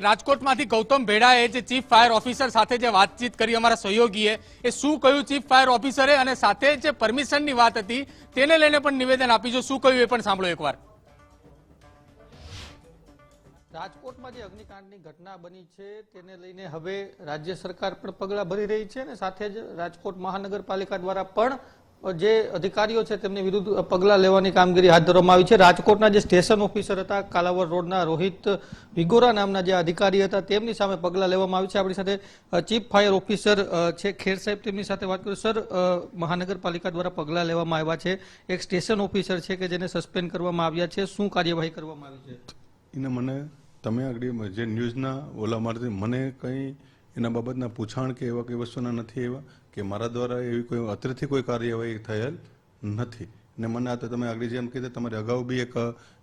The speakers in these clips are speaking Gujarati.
રાજકોટમાંથી ગૌતમ ભેડાએ જે ચીફ ફાયર ઓફિસર સાથે જે વાતચીત કરી અમારા સહયોગીએ, એ શું કહ્યું ચીફ ફાયર ઓફિસરે? અને સાથે જે પરમિશનની વાત હતી, તેને લઈને પણ નિવેદન આપીશું શું કહ્યું એ પણ સાંભળો એકવાર. રાજકોટમાં જે અગ્નિકાંડની ઘટના બની છે, તેને લઈને હવે રાજ્ય સરકાર પણ પગલાં ભરી રહી છે અને સાથે જ રાજકોટ મહાનગરપાલિકા દ્વારા પણ જે અધિકારીઓ છે તેમની વિરુદ્ધ પગલાં લેવાની કામગીરી હાથ ધરવામાં આવી છે. રાજકોટના જે સ્ટેશન ઓફિસર હતા કાલાવર રોડના રોહિત વિગોરા નામના જે અધિકારી હતા, તેમની સામે પગલાં લેવામાં આવી છે. આપણી સાથે ચીફ ફાયર ઓફિસર છે ખેર સાહેબ, તેમની સાથે વાત કરું સર મહાનગરપાલિકા દ્વારા પગલાં લેવામાં આવ્યા છે. એક સ્ટેશન ઓફિસર છે કે જેને સસ્પેન્ડ કરવામાં આવ્યા છે. શું કાર્યવાહી કરવામાં આવી છે? એને મને, તમે આગળ જે ન્યૂઝના ઓલા મારથી મને કંઈ એના બાબતના પૂછાણ કે એવા કઈ વસ્તુના નથી એવા કે મારા દ્વારા એવી કોઈ અત્રેથી કોઈ કાર્યવાહી થયેલ નથી. ને મને આ તો તમે આગળ જેમ કીધું, તમારે અગાઉ બી એક,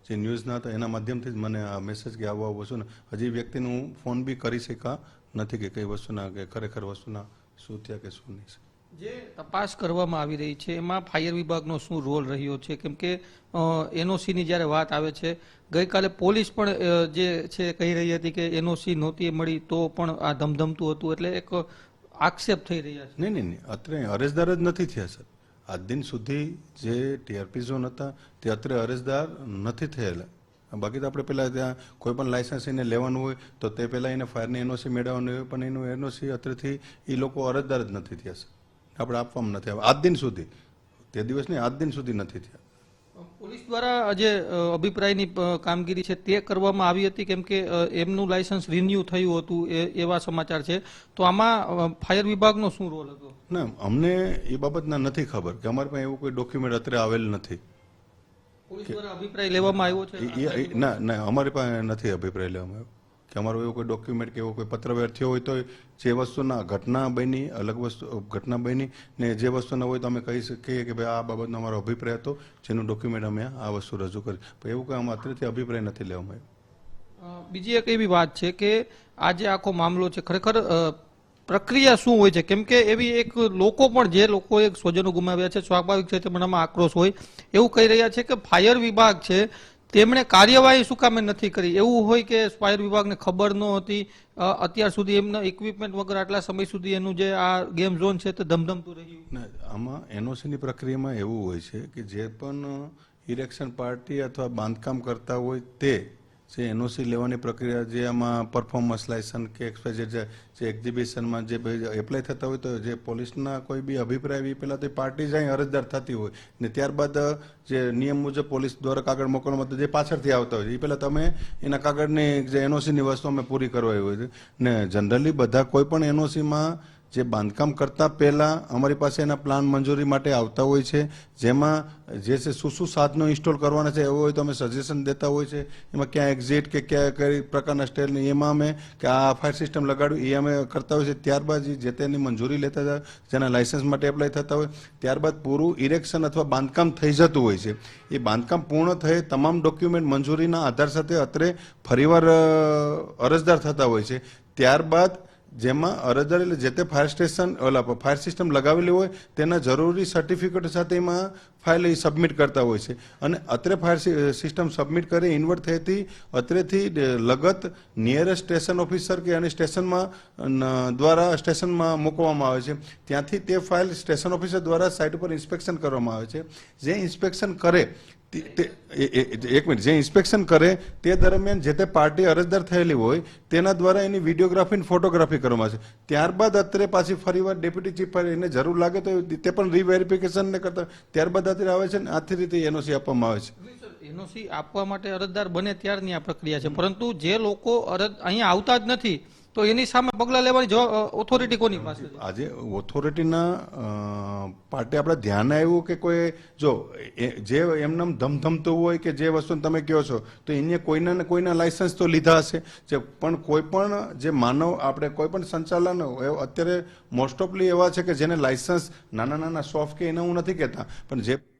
જે ન્યૂઝના હતા, એના માધ્યમથી જ મને આ મેસેજ કે આવું આવું ને હજી વ્યક્તિને હું ફોન બી કરી શકા નથી કે કઈ વસ્તુના, કે ખરેખર વસ્તુના શું થયા કે શું નહીં. જે તપાસ કરવામાં આવી રહી છે, એમાં ફાયર વિભાગનો શું રોલ રહ્યો છે? કેમ કે એનઓસીની જ્યારે વાત આવે છે, ગઈકાલે પોલીસ પણ જે છે કહી રહી હતી કે એનઓસી નહોતી મળી તો પણ આ ધમધમતું હતું એટલે એક આક્ષેપ થઈ રહ્યા છે. નહીં નહીં નહીં, અત્રે અરજદાર જ નથી થયા, સર. આજ દિન સુધી જે ટીઆરપી ઝોન હતા, તે અત્રે અરજદાર નથી થયેલા. બાકી તો આપણે પહેલાં ત્યાં કોઈ પણ લાયસન્સ એને લેવાનું હોય, તો તે પહેલાં એને ફાયરની એનઓસી મેળવવાનું હોય, પણ એનું એનઓસી અત્રેથી એ લોકો અરજદાર જ નથી થયા, સર. આપણે આપવામાં નથી આવ્યા. આજ દિન સુધી. તે દિવસ નહીં આજ દિન સુધી નથી થયા. પોલીસ દ્વારા જે અભિપ્રાયની કામગીરી છે તે કરવામાં આવી હતી કેમ કે એમનું લાયસન્સ રિન્યુ થયું હતું એ- એવા સમાચાર છે. તો આમાં ફાયર વિભાગનો શું રોલ હતો? ના અમને એ બાબતના નથી ખબર કે અમારી પાસે એવું કોઈ ડોક્યુમેન્ટ અત્રે આવેલ નથી. પોલીસ દ્વારા અભિપ્રાય લેવામાં આવ્યો છે? ના ના અમારી પાસે નથી અભિપ્રાય લેવામાં આવ્યો. કે અમારો એવો કોઈ ડોક્યુમેન્ટ કે એવો કોઈ પત્રવ્યવહાર થયો હોય તો જે વસ્તુના ઘટના બની, અલગ વસ્તુ, ઘટના બની ને જે વસ્તુના હોય તો અમે કહી શકીએ કે ભાઈ આ બાબતનો અમારો અભિપ્રાય હતો, જેનું ડોક્યુમેન્ટ અમે આ વસ્તુ રજૂ કરી. પણ એવું કંઈ અમે અત્યારથી અભિપ્રાય નથી લેવામાં આવ્યો. બીજી એક એવી વાત છે કે આ જે આખો મામલો છે, ખરેખર પ્રક્રિયા શું હોય છે? કેમ કે એવી એક લોકો પણ જે લોકો એક સ્વજનો ગુમાવ્યા છે, સ્વાભાવિક છે તેમનામાં આક્રોશ હોય, એવું કહી રહ્યા છે કે ફાયર વિભાગ છે તેમણે કાર્યવાહી શું કામે નથી કરી? એવું હોય કે ફાયર વિભાગને ખબર ન હતી અત્યાર સુધી એમના ઇક્વિપમેન્ટ વગર આટલા સમય સુધી એનું જે આ ગેમ ઝોન છે તે ધમધમતું રહ્યું. આમાં એનઓસીની પ્રક્રિયામાં એવું હોય છે કે જે પણ ઇરેક્શન પાર્ટી અથવા બાંધકામ કરતા હોય તે જે એનઓસી લેવાની પ્રક્રિયા જે આમાં પરફોર્મન્સ લાયસન્સ કે એક્સપાયર જે એક્ઝિબિશનમાં જે એપ્લાય થતા હોય તો જે પોલીસના કોઈ બી અભિપ્રાય બી પહેલાં તો પાર્ટી જ અહીં અરજદાર થતી હોય. ને ત્યારબાદ જે નિયમ મુજબ પોલીસ દ્વારા કાગળ મોકલવામાં તો જે પાછળથી આવતા હોય એ પહેલાં તમે એના કાગળની જે એનઓસીની વસ્તુ અમે પૂરી કરવાઈ હોય છે. ને જનરલી બધા કોઈ પણ એનઓસીમાં જે બાંધકામ કરતા પહેલાં અમારી પાસે એના પ્લાન મંજૂરી માટે આવતા હોય છે, જેમાં જે છે શું શું સાધનો ઇન્સ્ટોલ કરવાના છે, એવું હોય તો અમે સજેશન દેતા હોય છે. એમાં ક્યાં એક્ઝિટ કે ક્યાં કઈ પ્રકારના સ્ટેલની એમાં અમે કે આ ફાયર સિસ્ટમ લગાડ્યું એ અમે કરતા હોય છે. ત્યારબાદ જે તેની મંજૂરી લેતા હતા, જેના લાઇસન્સ માટે એપ્લાય થતા હોય, ત્યારબાદ પૂરું ઇરેક્શન અથવા બાંધકામ થઈ જતું હોય છે. એ બાંધકામ પૂર્ણ થયે તમામ ડોક્યુમેન્ટ મંજૂરીના આધાર સાથે અત્રે ફરીવાર અરજદાર થતા હોય છે. ત્યારબાદ જેમાં અરજદાર એટલે જે તે ફાયર સ્ટેશન ઓલા ફાયર સિસ્ટમ લગાવેલી હોય, તેના જરૂરી સર્ટિફિકેટ સાથે એમાં ફાઇલ એ સબમિટ કરતા હોય છે. અને અત્રે ફાયર સિસ્ટમ સબમિટ કરી ઇન્વર્ટ થયેથી અત્રેથી લગત નિયરેસ્ટ સ્ટેશન ઓફિસર કે અને સ્ટેશનમાં દ્વારા સ્ટેશનમાં મૂકવામાં આવે છે. ત્યાંથી તે ફાઇલ સ્ટેશન ઓફિસર દ્વારા સાઇટ ઉપર ઇન્સ્પેક્શન કરવામાં આવે છે. જે ઇન્સ્પેક્શન કરે એક મિનિટ, જે ઇન્સ્પેક્શન કરે તે દરમિયાન જે તે પાર્ટી અરજદાર થયેલી હોય, તેના દ્વારા એની વિડીયોગ્રાફી અને ફોટોગ્રાફી કરવામાં આવે છે. ત્યારબાદ અત્રે પાછી ફરીવાર ડેપ્યુટી ચીફ એને જરૂર લાગે તો તે પણ રીવેરિફિકેશન ને કરતા ત્યારબાદ અત્રે આવે છે ને આથી રીતે એનઓસી આપવામાં આવે છે. એનઓસી આપવા માટે અરજદાર બને ત્યારની આ પ્રક્રિયા છે. પરંતુ જે લોકો અરજ, અહીંયા આવતા જ નથી તો એની સામે પગલાં લેવાની ઓથોરિટી કોની પાસે આજે ઓથોરિટીના પાર્ટી આપણે ધ્યાન આવ્યું કે કોઈ, જો જે એમનામ ધમધમતું હોય કે જે વસ્તુ તમે કહો છો, તો એને કોઈના ને કોઈના લાયસન્સ તો લીધા હશે. જે, પણ કોઈ પણ જે માનવ, આપણે કોઈ પણ સંચાલન અત્યારે મોસ્ટ ઓફલી એવા છે કે જેને લાયસન્સ નાના નાના સોફ્ટ કે એને હું નથી કહેતા, પણ જે